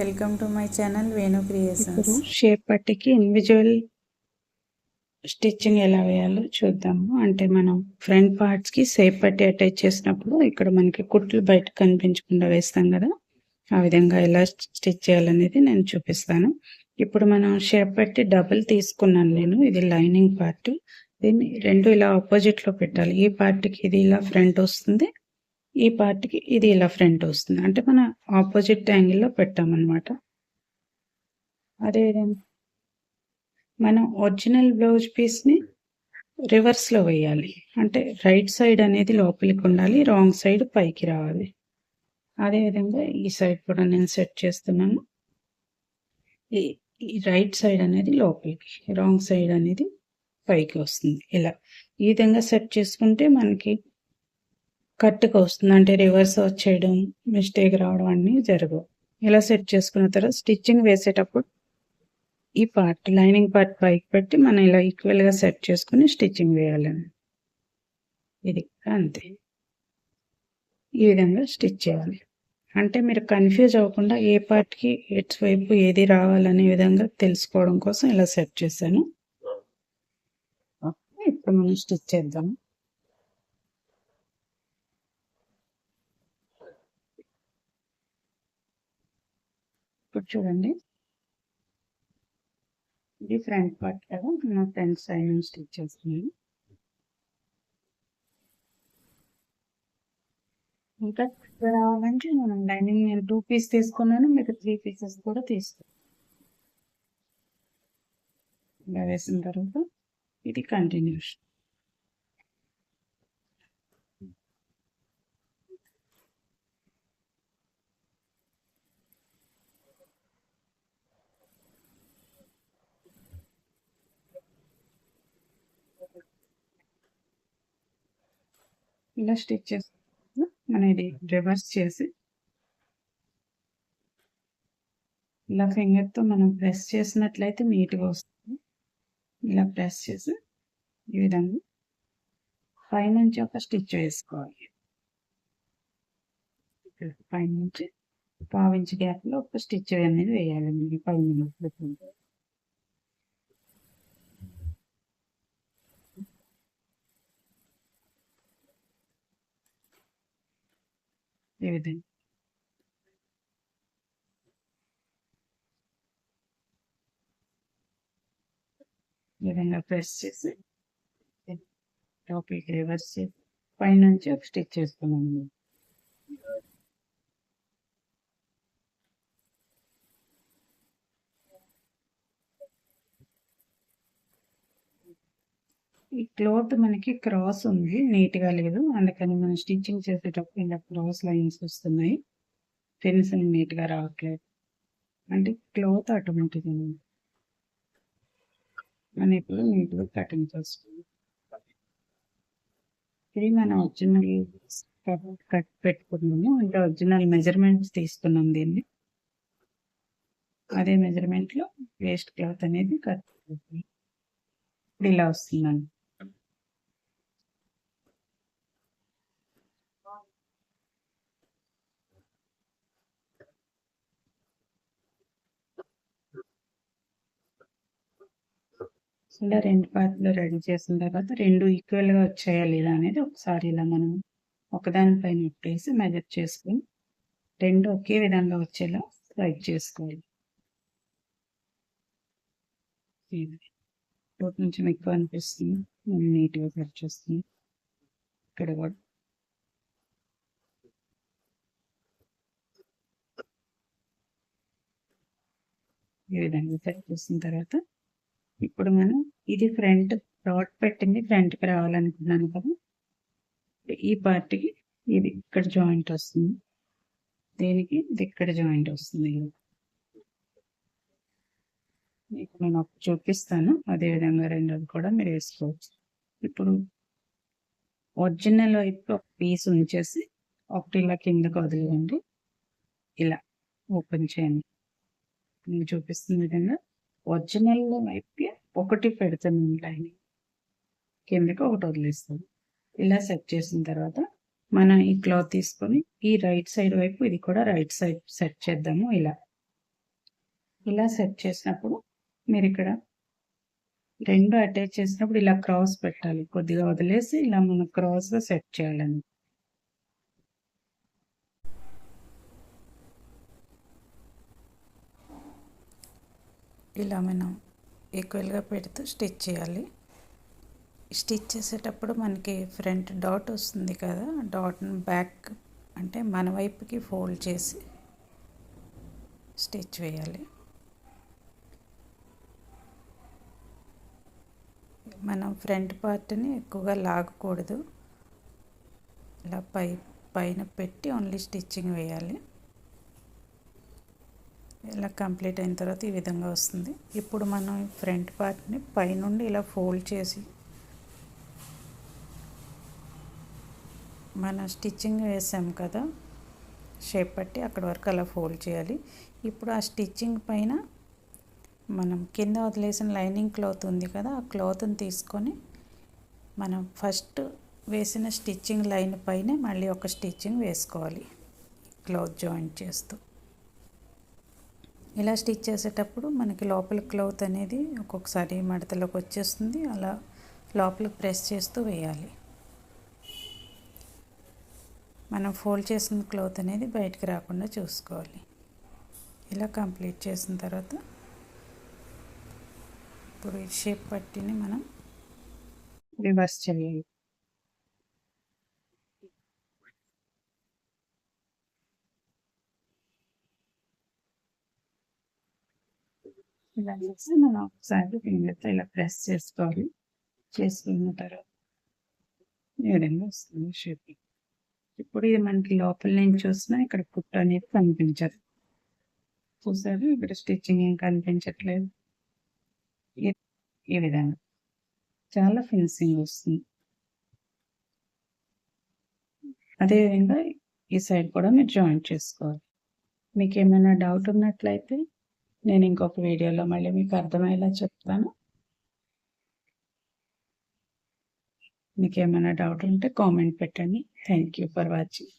Welcome to my channel Venu creations. Shape పట్టికి individual stitching ఎలా వేయాలో చూద్దాము. అంటే మనం ఫ్రంట్ పార్ట్స్కి షేప్ పట్టి అటాచ్ చేసినప్పుడు ఇక్కడ మనకి కుట్లు బయట కనిపించకుండా వేస్తాం కదా. ఆ విధంగా ఎలా స్టిచ్ చేయాలనేది నేను చూపిస్తాను. ఇప్పుడు మనం షేప్ పట్టి డబుల్ తీసుకున్నాను నేను. ఇది లైనింగ్ పార్ట్. దీన్ని రెండు ఇలా ఆపోజిట్లో పెట్టాలి. ఈ పార్ట్కి ఇది ఇలా ఫ్రంట్ వస్తుంది. ఈ పార్ట్కి ఇది ఇలా ఫ్రంట్ వస్తుంది. అంటే మన ఆపోజిట్ యాంగిల్లో పెట్టామన్నమాట. అదే మనం ఒరిజినల్ బ్లౌజ్ పీస్ని రివర్స్లో వేయాలి. అంటే రైట్ సైడ్ అనేది లోపలికి ఉండాలి రాంగ్ సైడ్ పైకి రావాలి. అదేవిధంగా ఈ సైడ్ కూడా నేను సెట్ చేస్తున్నాను. ఈ రైట్ సైడ్ అనేది లోపలికి రాంగ్ సైడ్ అనేది పైకి వస్తుంది. ఇలా ఈ విధంగా సెట్ చేసుకుంటే మనకి కట్టుకు వస్తుంది. అంటే రివర్స్ వచ్చేయడం మిస్టేక్ రావడం అన్నీ జరగవు. ఇలా సెట్ చేసుకున్న తర్వాత స్టిచ్చింగ్ వేసేటప్పుడు ఈ పార్ట్ లైనింగ్ పార్ట్ పైకి పెట్టి మనం ఇలా ఈక్వల్గా సెట్ చేసుకుని స్టిచ్చింగ్ వేయాలని ఇది అంతే. ఈ విధంగా స్టిచ్ చేయాలి. అంటే మీరు కన్ఫ్యూజ్ అవ్వకుండా ఏ పార్ట్కి ఎట్స్ వైపు ఏది రావాలనే విధంగా తెలుసుకోవడం కోసం ఇలా సెట్ చేశాను. ఇప్పుడు మనం స్టిచ్ చేద్దాము ఇప్పుడు చూడండి. ఇది ఫ్రంట్ పార్ట్ కదా. నా ఫ్రంట్ సైడ్ నుంచి స్టిచ్ చేస్తున్నాను. ఇంకా రావాలంటే మనం లైనింగ్ నేను టూ పీస్ తీసుకున్నాను. మీకు త్రీ పీసెస్ కూడా తీసుకున్నాను వేసిన తర్వాత ఇది కంటిన్యూషన్ ఇలా స్టిచ్ చేసుకుంటాము మనం ఇది రివర్స్ చేసి ఇలా ఫింగర్తో మనం ప్రెస్ చేసినట్లయితే నీట్గా వస్తుంది. ఇలా ప్రెస్ చేసి ఈ విధంగా పైనుంచి ఒక స్టిచ్ వేసుకోవాలి. పైనుంచి పావించి గ్యాప్లో ఒక స్టిచ్ అనేది వేయాలి. పైన ఈ విధంగా. ఈ విధంగా ప్రెస్ చేసి టాపిక్ రివర్స్ చేసి పైనుంచి ఒక స్టిచ్ చేసుకున్నాము ఈ క్లాత్ మనకి క్రాస్ ఉంది నీట్గా లేదు. అందుకని మనం స్టిచ్చింగ్ చేసేటప్పుడు ఇలా క్రాస్ లైన్స్ వస్తున్నాయి. ఫినిషింగ్ నీట్గా రావట్లేదు. అంటే క్లాత్ ఆటోమేటిక్ మనం ఇప్పుడు నీట్గా కటింగ్ చేస్తున్నాం. ఇది మనం ఒరిజినల్ కట్ పెట్టుకున్నాము. అంటే ఒరిజినల్ మెజర్మెంట్స్ తీసుకున్నాం దీన్ని. అదే మెజర్మెంట్లో వేస్ట్ క్లాత్ అనేది కట్ ఇప్పుడు ఇలా వస్తుందండి. ఇలా రెండు పాత్రలు రెడీ చేసిన తర్వాత రెండు ఈక్వల్గా వచ్చాయా లేదా అనేది ఒకసారి ఇలా మనం ఒకదానిపైన ఉప్పేసి మెజర్ చేసుకుని రెండు ఒకే విధంగా వచ్చేలా ఫ్రై చేసుకోవాలి. కొంచెం ఎక్కువ అనిపిస్తుంది. నేను నీట్గా కట్ చేస్తుంది ఇక్కడ కూడా. ఈ విధంగా సెట్ చేసిన తర్వాత ఇప్పుడు మనం ఇది ఫ్రంట్ డాట్ పెట్టింది ఫ్రంట్కి రావాలనుకున్నాను కదా. ఈ పార్ట్కి ఇది ఇక్కడ జాయింట్ వస్తుంది. దీనికి ఇది ఇక్కడ జాయింట్ వస్తుంది మీకు నేను ఒక చూపిస్తాను. అదేవిధంగా రెండోది కూడా మీరు వేసుకోవచ్చు. ఇప్పుడు ఒరిజినల్ వైపు ఒక పీస్ ఉంచేసి ఒకటి ఇలా కిందకు వదిలేయండి. ఇలా ఓపెన్ చేయండి. నేను చూపిస్తున్న విధంగా ఒరిజినల్ వైపు ఒకటి పెడుతున్నాను లైనింగ్ కిందకి ఒకటి వదిలేస్తాను. ఇలా సెట్ చేసిన తర్వాత మనం ఈ క్లాత్ తీసుకొని ఈ రైట్ సైడ్ వైపు ఇది కూడా రైట్ సైడ్ సెట్ చేద్దాము ఇలా. ఇలా సెట్ చేసినప్పుడు మీరు ఇక్కడ రెండు అటాచ్ చేసినప్పుడు ఇలా క్రాస్ పెట్టాలి. కొద్దిగా వదిలేసి ఇలా మనం క్రాస్గా సెట్ చేయాలని. ఇలా మనం ఈక్వల్గా పెడుతూ స్టిచ్ చేయాలి. స్టిచ్ చేసేటప్పుడు మనకి ఫ్రంట్ డాట్ వస్తుంది కదా డాట్ని బ్యాక్ అంటే మన వైపుకి ఫోల్డ్ చేసి స్టిచ్ వేయాలి. మనం ఫ్రంట్ పార్ట్ని ఎక్కువగా లాగకూడదు. ఇలా పై పైన పెట్టి ఓన్లీ స్టిచ్చింగ్ వేయాలి. ఇలా కంప్లీట్ అయిన తర్వాత ఈ విధంగా వస్తుంది. ఇప్పుడు మనం ఫ్రంట్ పార్ట్ని పైనుండి ఇలా ఫోల్డ్ చేసి మన స్టిచ్చింగ్ వేసాం కదా షేప్ పట్టి అక్కడ వరకు అలా ఫోల్డ్ చేయాలి. ఇప్పుడు ఆ స్టిచ్చింగ్ పైన మనం కింద వదిలేసిన లైనింగ్ క్లాత్ ఉంది కదా ఆ క్లాత్ని తీసుకొని మనం ఫస్ట్ వేసిన స్టిచ్చింగ్ లైన్ పైనే మళ్ళీ ఒక స్టిచ్చింగ్ వేసుకోవాలి క్లాత్ జాయింట్ చేస్తూ. ఇలా స్టిచ్ చేసేటప్పుడు మనకి లోపల క్లాత్ అనేది ఒక్కొక్కసారి మడతలోకి వచ్చేస్తుంది. అలా లోపలికి ప్రెస్ చేస్తూ వేయాలి. మనం ఫోల్డ్ చేసిన క్లాత్ అనేది బయటకు రాకుండా చూసుకోవాలి. ఇలా కంప్లీట్ చేసిన తర్వాత ఇప్పుడు ఈ షేప్ పట్టిని మనం రివర్స్ చేయాలి. ఇలా చేసి మనం ఒకసారి ఫింగర్తో ఇలా ప్రెస్ చేసుకోవాలి. చేసుకున్న తర్వాత ఈ విధంగా వస్తుంది షేప్ ఇప్పుడు ఇది మనకి లోపల నుంచి చూసినా ఇక్కడ కుట్టు అనేది కనిపించదు. చూసారు? ఇక్కడ స్టిచ్చింగ్ ఏం కనిపించట్లేదు. ఈ- ఈ విధంగా. చాలా ఫినిషింగ్ వస్తుంది. అదేవిధంగా ఈ సైడ్ కూడా మీరు జాయింట్ చేసుకోవాలి. మీకు ఏమైనా డౌట్ ఉన్నట్లయితే నేను ఇంకొక వీడియోలో మళ్ళీ మీకు అర్థమయ్యేలా చెప్తాను. మీకు ఏమైనా డౌట్ ఉంటే కామెంట్ పెట్టండి. Thank you for watching